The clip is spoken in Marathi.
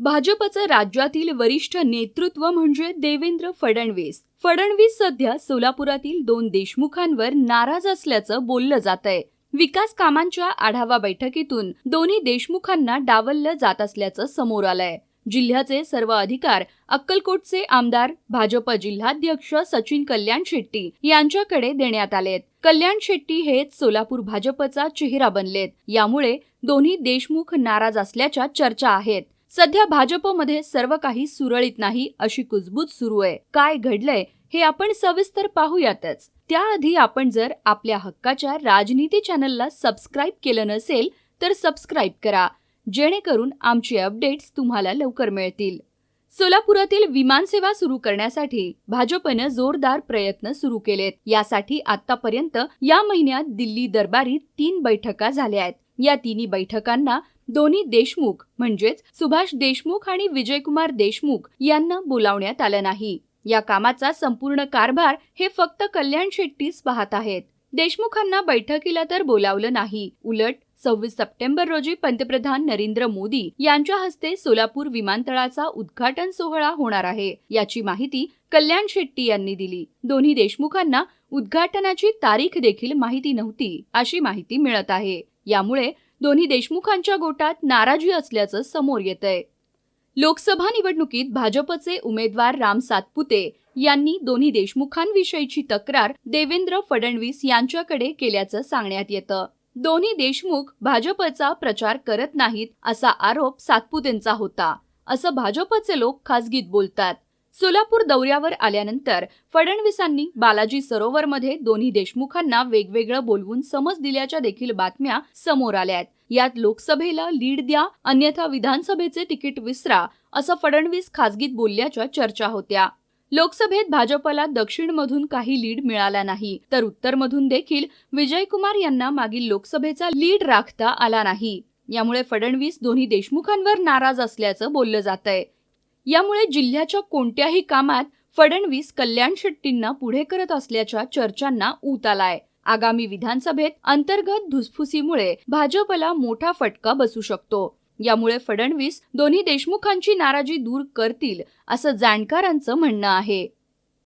भाजपचं राज्यातील वरिष्ठ नेतृत्व म्हणजे देवेंद्र फडणवीस. फडणवीस सध्या सोलापुरातील दोन देशमुखांवर नाराज असल्याचं बोललं जात आहे विकास कामांच्या आढावा बैठकीतून दोन्ही देशमुखांना डावललं जात असल्याचं समोर आलंय. जिल्ह्याचे सर्व अधिकार अक्कलकोटचे आमदार भाजप जिल्हाध्यक्ष सचिन कल्याण शेट्टी यांच्याकडे देण्यात आलेत. कल्याण शेट्टी हेच सोलापूर भाजपचा चेहरा बनलेत. यामुळे दोन्ही देशमुख नाराज असल्याच्या चर्चा आहेत. सध्या भाजपमध्ये सर्व काही सुरळीत नाही अशी कुजबूज सुरू आहे. काय घडलंय हे आपण सविस्तर पाहूयातच. त्याआधी आपण जर आपल्या हक्काच्या राजनीती चॅनलला सबस्क्राईब केलं नसेल तर सबस्क्राईब करा. जेणेकरून आमचे अपडेट्स तुम्हाला लवकर मिळतील. सोलापुरातील विमानसेवा सुरू करण्यासाठी भाजपनं जोरदार प्रयत्न सुरू केलेत. यासाठी आतापर्यंत या महिन्यात दिल्ली दरबारी तीन बैठका झाल्या आहेत. या तिन्ही बैठकांना दोन्ही देशमुख म्हणजेच सुभाष देशमुख आणि विजयकुमार देशमुख यांना बोलावण्यात आलं नाही. या कामाचा संपूर्ण कारभार हे फक्त कल्याण शेट्टीच पाहत आहेत. देशमुखांना बैठकीला तर बोलावलं नाही. उलट सव्वीस सप्टेंबर रोजी पंतप्रधान नरेंद्र मोदी यांच्या हस्ते सोलापूर विमानतळाचा उद्घाटन सोहळा होणार आहे. याची माहिती कल्याण शेट्टी यांनी दिली. दोन्ही देशमुखांना उद्घाटनाची तारीख देखील माहिती नव्हती अशी माहिती मिळत आहे. यामुळे दोन्ही देशमुखांच्या गोटात नाराजी असल्याचं समोर येत आहे लोकसभा निवडणुकीत भाजपचे उमेदवार राम सातपुते यांनी दोन्ही देशमुखांविषयीची तक्रार देवेंद्र फडणवीस यांच्याकडे केल्याचं सांगण्यात येतं. दोन्ही देशमुख भाजपचा प्रचार करत नाहीत असा आरोप सातपुतेंचा होता. असं भाजपचे लोक खासगीत बोलतात. सोलापूर दौऱ्यावर आल्यानंतर फडणवीसांनी बालाजी सरोवरमध्ये दोन्ही देशमुखांना वेगवेगळं बोलवून समज दिल्याच्या देखील बातम्या समोर आल्या आहेत यात लोकसभेला लीड द्या अन्यथा विधानसभेचे तिकीट विसरा असं फडणवीस खासगीत बोलल्याच्या चर्चा होत्या. लोकसभेत भाजपला दक्षिणमधून काही लीड मिळाला नाही तर उत्तरमधून देखील विजयकुमार यांना मागील लोकसभेचा लीड राखता आला नाही. यामुळे फडणवीस दोन्ही देशमुखांवर नाराज असल्याचं बोललं जात आहे यामुळे जिल्ह्याच्या कोणत्याही कामात फडणवीस कल्याण शेट्टींना पुढे करत असल्याच्या चर्चांना ऊत आलाय. आगामी विधानसभेत अंतर्गत धुसफुसीमुळे भाजपला मोठा फटका बसू शकतो. यामुळे फडणवीस दोन्ही देशमुखांची नाराजी दूर करतील असं जाणकारांचं म्हणणं आहे.